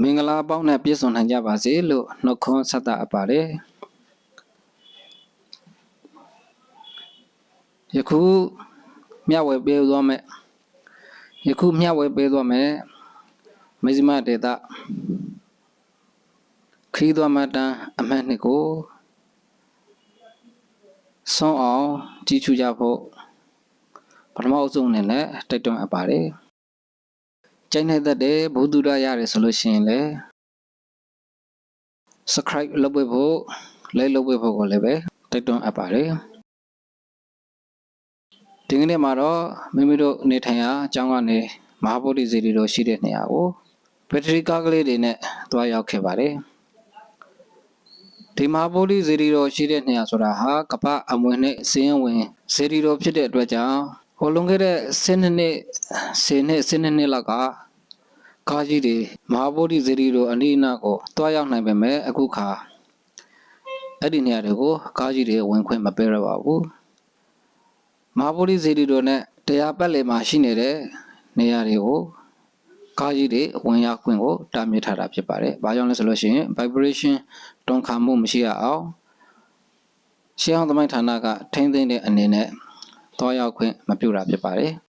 မင်္ဂလာပေါင်းနဲ့ပြည့်စုံနိုင်ကြပါစေလို့နှုတ်ခွန်းဆက်တာအပ်ပါတယ်ယခုမျှဝေပေးသွားမယ်ယခုမျှဝေပေးသွားမယ်မဇ္ဈိမဒေတာခရီးသွားမတန်းအမှတ်နှစ်ကိုဆုံးအောင်ကြည့်ချူကြဖို့ပထမအဆုံးအနေနဲ့တိုက်တွန်းအပ်ပါတယ် ကျိုင်းနေတဲ့တဲ့ဘုဒ္ဓရရတယ်ဆိုလို့ရှိရင်လည်း subscribe လုပ်ပေးဖို့ like လုပ်ပေးဖို့ကိုလည်းပဲတိုက်တွန်းအပ်ပါတယ်ဒီကနေ့မှာတော့မိမိတို့နေထိုင်ရာအကြောင်းကနေမဟာဗုဒ္ဓဇီတီတို့ရှိတဲ့နေရာကိုဘက်ထရီကားကလေးတွေနဲ့တွားရောက်ခဲ့ပါတယ်ဒီမဟာဗုဒ္ဓဇီတီတို့ရှိတဲ့နေရာဆိုတာဟာကပ္ပအမွေနဲ့စင်းဝင်ဇီတီတို့ဖြစ်တဲ့အတွက်ကြောင့်ဟိုလွန်ခဲ့တဲ့10နှစ်10နှစ်10နှစ်လောက်က ကားကြီးတွေမဟာဗုဒ္ဓဇီတီတို့အနိအနာကိုတွားရောက်နိုင်ပေမဲ့အခုခါအဲ့ဒီနေရာတွေကိုကားကြီးတွေဝင်ခွင့်မပေးရပါဘူးမဟာဗုဒ္ဓဇီတီတို့နဲ့တရားပတ်လည်မှာရှိနေတဲ့နေရာတွေကိုကားကြီးတွေဝင်ရောက်ခွင့်ကိုတားမြစ်ထားတာဖြစ်ပါတယ်။ဘာကြောင့်လဲဆိုလို့ရှိရင် vibration တွန်းခါမှုမရှိရအောင်ရှင်းအောင်သမိုင်းဌာနကထိမ့်သိမ့်တဲ့အနေနဲ့သွားရောက်ခွင့်မပြုတာဖြစ်ပါတယ်။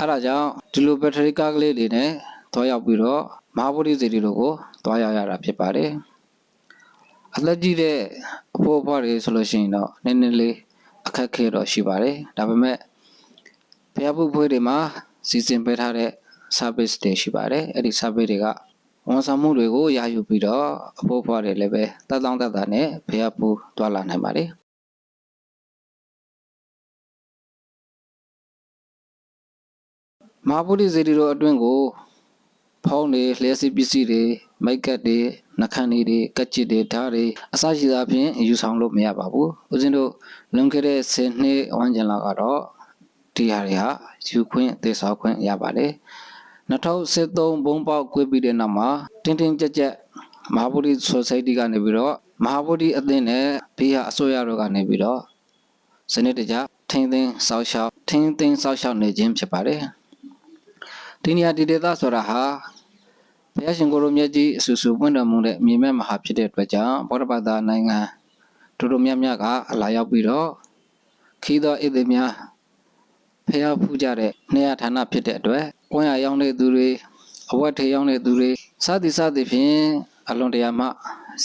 အဲဒါကြောင့်ဒီလိုဘက်ထရီကားကလေးတွေနဲ့သွားရောက်ပြီးတော့မဟာဗုဒ္ဓဇီတီတို့ကိုသွားရောက်ရတာဖြစ်ပါတယ်။အသက်ကြီးတဲ့အဖိုးအဖွားတွေဆိုလို့ရှိရင်တော့နည်းနည်းလေးအခက်အခဲတော့ရှိပါတယ်။ဒါပေမဲ့ဘုရားပုဖွေးတွေမှာစီစဉ်ပေးထားတဲ့ service တွေရှိပါတယ်။အဲ့ဒီ service တွေကဝန်ဆောင်မှုတွေကိုရယူပြီးတော့အဖို့ဖွားတွေလည်းပဲတက်တောင့်တက်တာနဲ့ဘုရားပူတွာလာနိုင်ပါတယ် မဟာဗုဒ္ဓဇေတီတို့အတွင်းကို ဖောင်းတွေလျှက်စီပစ္စည်းတွေမိတ်ကတ်တွေနှခမ်းတွေကက်ချစ်တွေဓာတ်တွေအစရှိသဖြင့်ယူဆောင်လို့မရပါဘူးဦးဇင်းတို့လွန်ခဲ့တဲ့10နှစ်ဝန်းကျင်လောက်ကတော့ဒီဟာတွေဟာယူခွင့်သေဆောက်ခွင့်ရပါတယ်2013ဘုံပေါက်ကွေးပြီးတဲ့နောက်မှာတင်းတင်းကြပ်ကြပ်မဟာဗုဒ္ဓ society ကနေပြီးတော့မဟာဗုဒ္ဓအသင်းနဲ့ဘေးဟာအစိုးရတို့ကနေပြီးတော့စနစ်တကျထိန်းသိမ်းစောက်ရှောက်ထိန်းသိမ်းစောက်ရှောက်နေခြင်းဖြစ်ပါတယ် ဒီနေရာဒီဒေသဆိုတာဟာဘုရားရှင်ကိုရိုမြတ်ကြီးအဆူဆူပွင့်တော်မူတဲ့မြေမဲ့မဟာဖြစ်တဲ့အတွက်ကြောင့်ဗုဒ္ဓဘာသာနိုင်ငံတို့တို့မြတ်မြတ်ကအလာရောက်ပြီးတော့ခီးသောဣသေများဖျားဖူးကြတဲ့နေရာဌာနဖြစ်တဲ့အတွက်ကွမ်းရရောက်တဲ့သူတွေအဝတ်ထေရောက်တဲ့သူတွေစသည်စသည်ဖြင့်အလွန်တရာမှ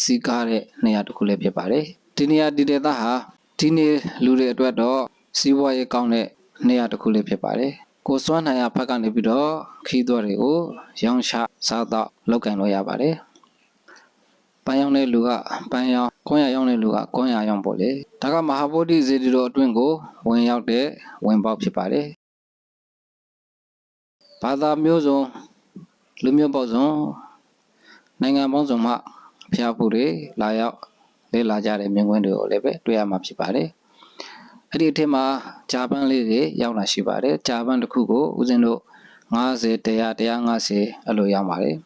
စီကားတဲ့နေရာတစ်ခုလည်းဖြစ်ပါတယ်ဒီနေရာဒီဒေသဟာဒီနေလူတွေအတွက်တော့စီးပွားရေးကောင်းတဲ့နေရာတစ်ခုလည်းဖြစ်ပါတယ် ကိုစွမ်းနိုင်ရဖက်ကနေပြီးတော့ခီးသွွားတွေကိုရောင်းချစားတော့လောက်ကန်လို့ရပါတယ်ပန်းရောင်းတဲ့လူကပန်းရောင်းကွမ်းရရောင်းတဲ့လူကကွမ်းရရောင်းပေါ့လေဒါကမဟာဗုဒ္ဓဇေတီတော်အတွင်းကိုဝင်ရောက်တဲ့ဝင်ပေါက်ဖြစ်ပါတယ်ဘာသာမျိုးစုံလူမျိုးပေါင်းစုံနိုင်ငံပေါင်းစုံမှဖျားဖို့တွေလာရောက်လေ့လာကြတဲ့မြင်ကွင်းတွေကိုလည်းပဲတွေ့ရမှာဖြစ်ပါတယ် အဲ့ဒီအထက်မှာဂျာပန်လေးတွေရောက်လာရှိပါတယ်ဂျာပန်တစ်ခုကိုဦးဇင်းတို့90 100 150အဲ့လိုရောက်ပါတယ်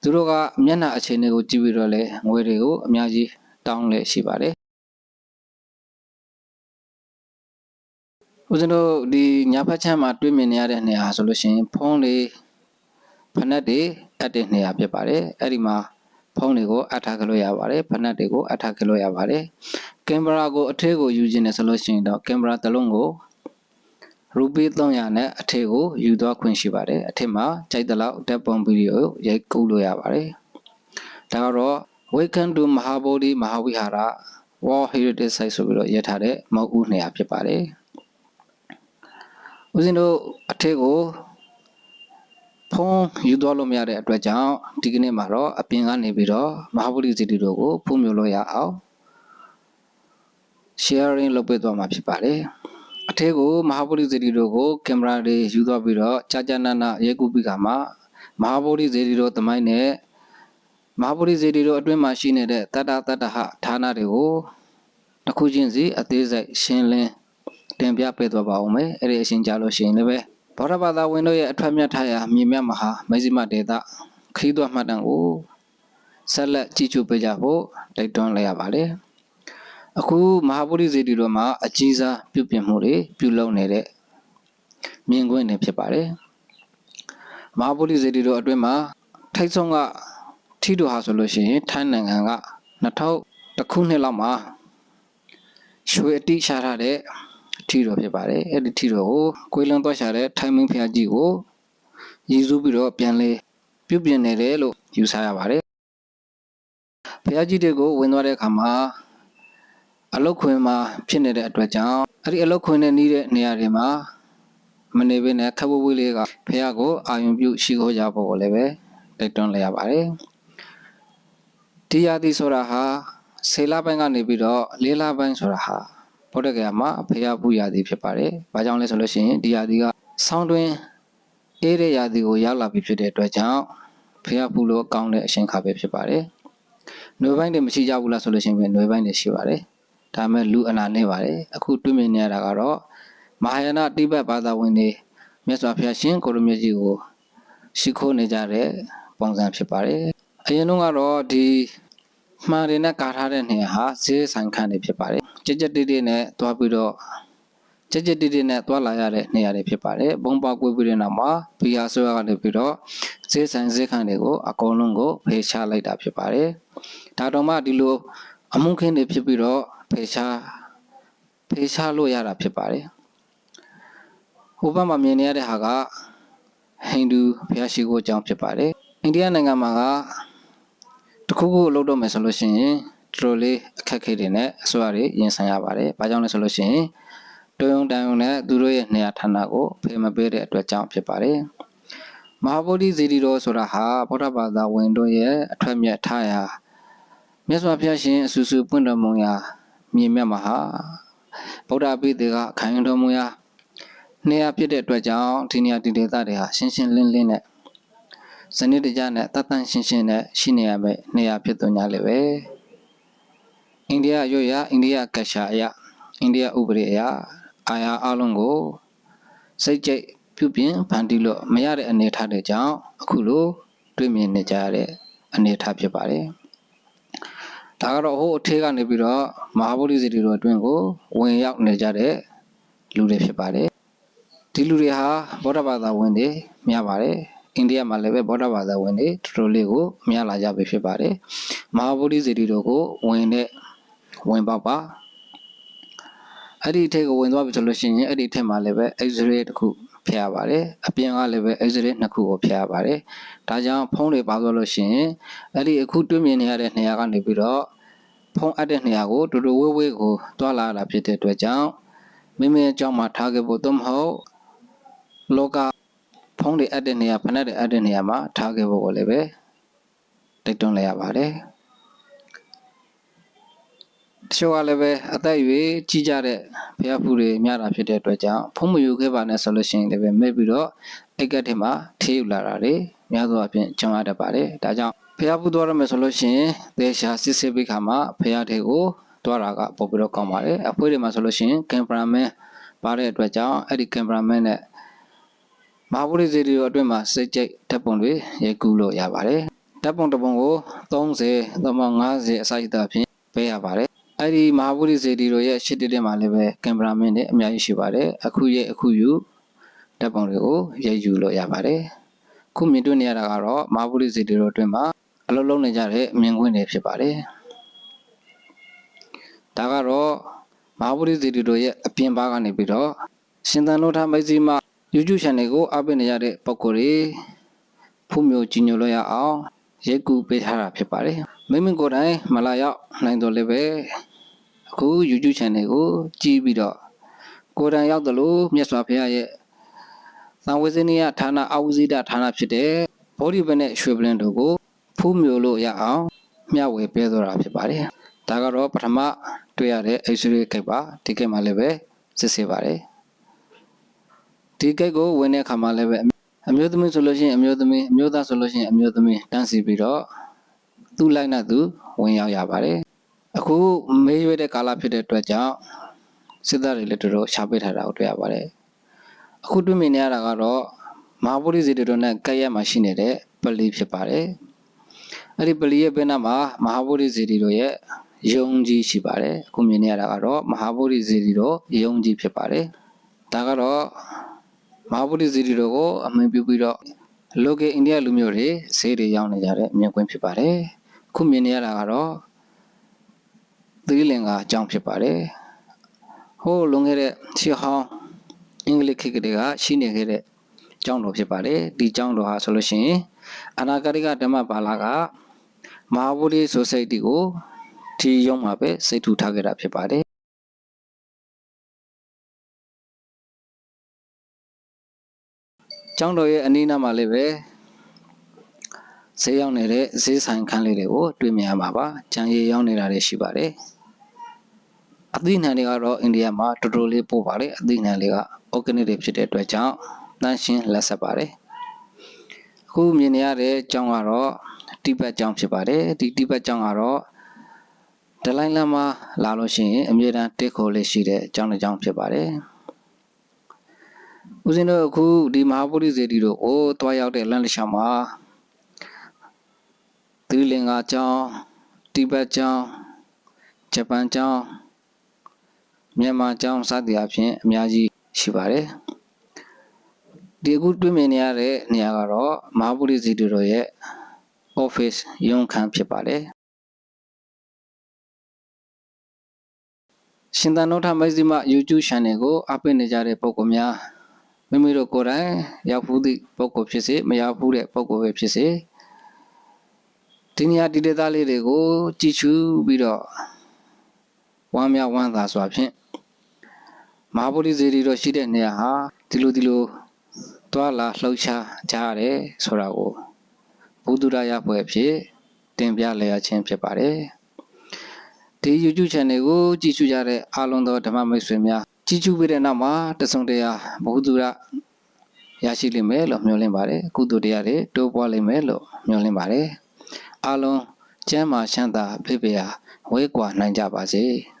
သူတို့ကမျက်နှာအခြေအနေကိုကြည့်ပြီးတော့လဲငွေတွေကိုအများကြီးတောင်းလဲရှိပါတယ်ဦးဇင်းတို့ဒီညာဘက်ချမ်းမှာတွေ့မြင်နေရတဲ့နေရာဆိုလို့ရှိရင်ဖုံးလေးဖနက်တွေအပ်တဲ့နေရာဖြစ်ပါတယ်အဲ့ဒီမှာဖုံးတွေကိုအပ်ထားကြလို့ရပါတယ်ဖနက်တွေကိုအပ်ထားကြလို့ရပါတယ် ကင်မရာကိုအထက်ကိုယူခြင်းနဲ့ဆိုလို့ရှိရင်တော့ကင်မရာတစ်လုံးကိုရူပီ300နဲ့အထက်ကိုယူသွားခွင့်ရှိပါတယ်အထက်မှာကြိုက်တဲ့လောက်တက်ပုံဗီဒီယိုရိုက်ကူးလို့ရပါတယ်ဒါကတော့ Welcome to Mahabodhi Mahavihara World Heritage Site ဆိုပြီးတော့ရေးထားတဲ့မဟုတ်ဦးနေရာဖြစ်ပါတယ်ဦးဇင်းတို့အထက်ကိုဖုံးယူသွားလို့မရတဲ့အတွက်ကြောင့်ဒီကနေ့မှာတော့အပြင်ကနေပြီးတော့မဟာဗုဒ္ဓစီတီတို့ကိုဖုံးမြလို့ရအောင် sharing လုပ်ပေးသွားမှာဖြစ်ပါတယ်အထက်ကိုမဟာဗုဒ္ဓစီတီတို့ကိုကင်မရာတွေယူသွားပြီးတော့ကြာကြာနာနာရဲကူပြီးကမှမဟာဗုဒ္ဓစီတီတို့သမိုင်းနဲ့မဟာဗုဒ္ဓစီတီတို့အတွင်းမှာရှိနေတဲ့တတ္တတတ္တဟဌာနတွေကိုတစ်ခုချင်းစီအသေးစိတ်ရှင်းလင်းတင်ပြပေးသွားပါဦးမယ်အဲ့ဒီအရှင်ကြလို့ရှိရင်လည်းပဲဗုဒ္ဓဘာသာဝင်တို့ရဲ့အထွတ်မြတ်ထားရာမြေမြတ်မဟာမေဇိမဒေတာခရီးသွားမှတ်တမ်းကိုဆက်လက်ကြည့်ချူပေးကြဖို့တိုက်တွန်းလိုက်ရပါတယ် အခုမဟာဗုဒ္ဓဇေတီတော်မှာအကြီးစားပြုပြင်မှုတွေပြုလုပ်နေတဲ့မြင်ကွင်းတွေဖြစ်ပါတယ်မဟာဗုဒ္ဓဇေတီတော်အတွင်းမှာထိုက်ဆုံးကထီတို့ဟာဆိုလို့ရှိရင်ထိုင်းနိုင်ငံက2000ခုနှစ်လောက်မှာရွှေအတိရှာထားတဲ့ထီတော်ဖြစ်ပါတယ်အဲ့ဒီထီတော်ကိုကိုယ်လွန်သွားရှာတဲ့ထိုင်းမင်းဖျားကြီးကိုရည်စူးပြီးတော့ပြန်လဲပြုပြင်နေတယ်လို့ယူဆရပါတယ်ဖျားကြီးတွေကိုဝင်သွားတဲ့အခါမှာ အလုတ်ခွင်မှာဖြစ်နေတဲ့အတွက်ကြောင့်အဲ့ဒီအလုတ်ခွင်နဲ့နှီးတဲ့နေရာတွေမှာမနေဘဲနဲ့ခပ်ဝေးဝေးလေးကဖះကိုအာယုံပြုရှိခိုးကြဖို့ကိုလည်းပဲတိုက်တွန်းလိုက်ရပါတယ်ဒီယာတိဆိုတာဟာဆေလပိုင်းကနေပြီးတော့လေးလပိုင်းဆိုတာဟာဗုဒ္ဓဂယာမှာဖះပူယာတိဖြစ်ပါတယ်။ဘာကြောင့်လဲဆိုလို့ရှိရင်ဒီယာတိကဆောင်းတွင်အေးတဲ့ယာတိကိုရောက်လာပြီဖြစ်တဲ့အတွက်ကြောင့်ဖះပူလို့ကောင်းတဲ့အရှင်ခါပဲဖြစ်ပါတယ်။ຫນွေပိုင်းတွေမရှိကြဘူးလားဆိုလို့ရှိရင်ຫນွေပိုင်းတွေရှိပါတယ်။ ဒါပေမဲ့လူအနာနေပါတယ်။အခုတွေ့မြင်နေရတာကတော့မဟာယာနတိဘက်ဘာသာဝင်တွေမြတ်စွာဘုရားရှင်ကိုရမြတ်ကြီးကိုရှိခိုးနေကြတဲ့ပုံစံဖြစ်ပါတယ်။အရင်တုန်းကတော့ဒီမှန်တွေနဲ့ကာထားတဲ့နေရာဟာဈေးဆိုင်ခန့်တွေဖြစ်ပါတယ်။ကြက်ကြက်တိတိနဲ့တွားပြီးတော့ကြက်ကြက်တိတိနဲ့တွားလာရတဲ့နေရာတွေဖြစ်ပါတယ်။ဘုံပေါက်ကွေးပြီးတဲ့နောက်မှာဘီယာဆိုရကနေပြီးတော့ဈေးဆိုင်ဈေးခန့်တွေကိုအကုန်လုံးကိုဖေချလိုက်တာဖြစ်ပါတယ်။ဒါတော့မှဒီလို အမှုခင်းတွေဖြစ်ပြီးတော့ဖေချဖေချလို့ရတာဖြစ်ပါတယ်။ဟိုဘက်မှာမြင်နေရတဲ့ဟာကဟိန္ဒူဘုရားရှိခိုးအကြောင်းဖြစ်ပါတယ်အိန္ဒိယနိုင်ငံမှာကတခုခုလုပ်တော့မယ်ဆိုလို့ရှိရင်တော်တော်လေးအခက်အခဲတွေနဲ့အစိုးရတွေရင်ဆိုင်ရပါတယ်ဘာကြောင့်လဲဆိုလို့ရှိရင်တွယုံတန်ယုံနဲ့သူတို့ရဲ့နေရာဌာနကိုဖေမပေးတဲ့အတွက်ကြောင့်ဖြစ်ပါတယ်မဟာဗုဒ္ဓဇီတိတော်ဆိုတာဟာဗုဒ္ဓဘာသာဝင်တို့ရဲ့အထွတ်မြတ်ထားရာ မြတ်စွာဘုရားရှင်အဆူဆူပွင့်တော်မူရာမြေမြတ်မှာဟာဗုဒ္ဓပိသေကခိုင်တော်မူရာနေရာဖြစ်တဲ့အတွက်ကြောင့်ဒီနေရာဒီဒေသတွေဟာရှင်းရှင်းလင်းလင်းနဲ့စနစ်တကျနဲ့တတ်တန့်ရှင်းရှင်းနဲ့ရှိနေရမယ့်နေရာဖြစ်သွညာလေပဲအိန္ဒိယရွရအိန္ဒိယကရှာအယအိန္ဒိယဥပဒေအယအာယာအလုံးကိုစိတ်ကြိတ်ပြုပြင်ဖန်တီးလို့မရတဲ့အနေအထားတွေကြောင့်အခုလိုတွေ့မြင်နေကြရတဲ့အနေအထားဖြစ်ပါတယ် ဒါကတော့ဟိုအထေးကနေပြီးတော့မဟာဗုဒ္ဓစီတီတော်အတွင်းကိုဝင်ရောက်နေကြတဲ့လူတွေဖြစ်ပါတယ်ဒီလူတွေဟာဗုဒ္ဓဘာသာဝင်တွေများပါတယ်အိန္ဒိယမှာလည်းပဲဗုဒ္ဓဘာသာဝင်တွေတော်တော်လေးကိုများလာကြပြီဖြစ်ပါတယ်မဟာဗုဒ္ဓစေတီတို့ကိုဝင်တဲ့ဝင်ပေါက်ပါအဲ့ဒီအထက်ကဝင်သွားပြီဆိုလို့ရှိရင်အဲ့ဒီအထက်မှာလည်းပဲ X-ray တစ်ခု ဖျက်ရပါတယ်အပြင်ကလည်းပဲ X-ray နှစ်ခုကိုဖျက်ရပါတယ်ဒါကြောင့်ဖုန်းတွေပါသွားလို့ရှိရင်အဲ့ဒီအခုတွေ့မြင်နေရတဲ့နေရာကနေပြီးတော့ဖုန်းအပ်တဲ့နေရာကိုတူတူဝေးဝေးကိုတွာလာတာဖြစ်တဲ့အတွက်ကြောင့်မိမိအကြောင်းမှာထားခဲ့ဖို့သို့မဟုတ်လောကဖုံးတွေအပ်တဲ့နေရာဖနက်တွေအပ်တဲ့နေရာမှာထားခဲ့ဖို့ကိုလည်းပဲတိုက်တွန်းလိုက်ရပါတယ် တချို့ကလည်းပဲအသက်အရွယ်ကြီးကြတဲ့ဘုရားဖူးတွေများတာဖြစ်တဲ့အတွက်ကြောင့်ဖုံးမယူခဲ့ပါနဲ့ဆိုလို့ရှိရင်လည်းပဲမဲ့ပြီးတော့အိတ်ကတ်ထဲမှာထေးယူလာတာတွေများသောအားဖြင့်ကြုံရတတ်ပါတယ်ဒါကြောင့်ဘုရားဖူးသွားရမယ်ဆိုလို့ရှိရင်သေချာစစ်စစ်ပြီးခါမှာဘုရားထေကိုတွားတာကပို့ပြီးတော့ကောင်းပါတယ်အဖွဲတွေမှာဆိုလို့ရှိရင်ကင်မရာမန်ပါတဲ့အတွက်ကြောင့်အဲ့ဒီကင်မရာမန်နဲ့မဟာဗုဒ္ဓဇေတီတော်အတွင်းမှာစိတ်ကြိတ်ဓာတ်ပုံတွေရိုက်ကူးလို့ရပါတယ်ဓာတ်ပုံတစ်ပုံကို30သို့မဟုတ်50အစရှိသဖြင့်ပေးရပါတယ် အဲ့ဒီမဟာဗုဒ္ဓဇေတီတော်ရဲ့ရှစ်တတဲ့မှာလည်းပဲကင်မရာမင်းတွေအများကြီးရှိပါတယ်အခုရဲ့အခုယူဓာတ်ပုံတွေကိုရိုက်ယူလို့ရပါတယ်ခုမြင်တွေ့နေရတာကတော့မဟာဗုဒ္ဓဇေတီတော်အတွင်းမှာအလုံးလုံးနေကြတဲ့မြင်ကွင်းတွေဖြစ်ပါတယ်ဒါကတော့မဟာဗုဒ္ဓဇေတီတော်ရဲ့အပြင်ဘက်ကနေပြီးတော့ရှင်သန်လို့ထားမိတ်စီမ YouTube channel ကိုအားပေးနေကြတဲ့ပုံကိုယ်တွေဖုမျိုးကြီးညိုလို့ရအောင်ရိုက်ကူပေးထားတာဖြစ်ပါတယ်မိမိကိုယ်တိုင်မလာရောက်နိုင်တော့လည်းပဲ အခု YouTube channel ကိုကြည့်ပြီးတော့ကိုယ်တိုင်ရောက်တယ်လို့မြတ်စွာဘုရားရဲ့သံဝေဇနိယဌာနအဝဇိဒဌာနဖြစ်တဲ့ဗောဓိပနဲ့ရွှေပလင်တို့ကိုဖုမျိုးလို့ရအောင်မျှဝေပေးသွားတာဖြစ်ပါတယ်ဒါကတော့ပထမတွေ့ရတဲ့ X-ray ကိတ်ပါဒီကိတ်မှာလည်းပဲစစ်ဆေးပါတယ်ဒီကိတ်ကိုဝင်တဲ့အခါမှာလည်းပဲအမျိုးသမီးဆိုလို့ရှိရင်အမျိုးသမီးအမျိုးသားဆိုလို့ရှိရင်အမျိုးသမီးတန်းစီပြီးတော့သူ့လိုက်နဲ့သူဝင်ရောက်ရပါတယ် အခုမေးရွေးတဲ့ကာလဖြစ်တဲ့အတွက်ကြောင့်စစ်သားတွေလည်းတော်တော်ရှားပေးထားတာကိုတွေ့ရပါတယ်အခုတွေ့မြင်နေရတာကတော့မဟာဗုဒ္ဓဇီတော်နဲ့ကဲ့ရဲ့မှာရှိနေတဲ့ပလီဖြစ်ပါတယ်အဲ့ဒီပလီရဲ့ဘက်နားမှာမဟာဗုဒ္ဓဇီတော်ရဲ့ယုံကြည်ရှိပါတယ်အခုမြင်နေရတာကတော့မဟာဗုဒ္ဓဇီတော်ယုံကြည်ဖြစ်ပါတယ်ဒါကတော့မဟာဗုဒ္ဓဇီတိတော်ကိုအမှန်ပြုပြီးတော့ local India လူမျိုးတွေဈေးတွေရောင်းနေကြတဲ့မြင်ကွင်းဖြစ်ပါတယ်ခုမြင်နေရတာကတော့ သီလင်္ကာအကြောင်းဖြစ်ပါတယ်ဟိုးလွန်ခဲ့တဲ့ရှေးဟောင်းအင်္ဂလိပ်ခေတ်ကလေးကရှိနေခဲ့တဲ့ကျောင်းတော်ဖြစ်ပါတယ်ဒီကျောင်းတော်ဟာဆိုလို့ရှိရင်အနာဂတိကဓမ္မပါလာကမဟာဗုဒ္ဓဆိုဆိုက်တီကိုဒီရုံးမှာပဲစိတ်ထူထားခဲ့တာဖြစ်ပါတယ်ကျောင်းတော်ရဲ့အနီးနားမှာလည်းပဲဈေးရောက်နေတဲ့ဈေးဆိုင်ခန်းလေးတွေကိုတွေ့မြင်ရမှာပါ။ကြံရည်ရောက်နေတာတွေရှိပါတယ်။ အသီးနှံတွေကတော့အိန္ဒိယမှာတော်တော်လေးပို့ပါတယ်။အသီးနှံတွေက organic တွေဖြစ်တဲ့အတွက်ကြောင့်တန်းရှင်းလက်ဆက်ပါတယ်။အခုမြင်နေရတဲ့ကျောင်းကတော့တိဘက်ကျောင်းဖြစ်ပါတယ်။ဒီတိဘက်ကျောင်းကတော့ဒလိုင်းလမ်းမှာလာလို့ရှိရင်အမြဲတမ်းတက်ခေါ်လေးရှိတဲ့ကျောင်းတစ်ကျောင်းဖြစ်ပါတယ်။ဦးဇင်းတို့အခုဒီမဟာဗုဒ္ဓဇေတီတို့ကိုတွားရောက်တဲ့လမ်းတစ်လျှောက်မှာသီလင်္ကာကျောင်းတိဘက်ကျောင်းဂျပန်ကျောင်း မြန်မာကျောင်းစသည်အဖြစ်အများကြီးရှိပါတယ်ဒီအခုတွေ့မြင်နေရတဲ့နေရာကတော့မဟာဗုဒ္ဓဇေတီတို့ရဲ့ office ရုံးခန်းဖြစ်ပါတယ်ရှင်သာနောထမိုက်စီမ YouTube channel ကိုအားပေးနေကြတဲ့ပုံကများမိမိတို့ကိုယ်တိုင်ရောက်ဖူးသည့်ပုံကဖြစ်စေမရောက်ဖူးတဲ့ပုံကပဲဖြစ်စေဒီနေရာဒီဒေသလေးတွေကိုကြည်ချူပြီးတော့ဝမ်းမြောက်ဝမ်းသာစွာဖြင့် မဟာဗုဒ္ဓဇေဒီတော်ရှိတဲ့နေရာဟာဒီလိုဒီလိုတွာလာလှုပ်ရှားကြရတယ်ဆိုတာကိုဘုဒ္ဓရရပွဲဖြစ်တင်ပြလျက်ခြင်းဖြစ်ပါတယ်ဒီ YouTube channel ကိုကြည့်ရှုကြတဲ့အားလုံးသောဓမ္မမိတ်ဆွေများကြည့်ရှုပြီးတဲ့နောက်မှာတဆုံတရာဘုဒ္ဓရရရှိလိမ့်မယ်လို့မျှော်လင့်ပါတယ်ကုသိုလ်တရားတွေတိုးပွားလိမ့်မယ်လို့မျှော်လင့်ပါတယ်အားလုံးကျမ်းမာချမ်းသာပြည့်ပြည့်ဝဲကွာနိုင်ကြပါစေ။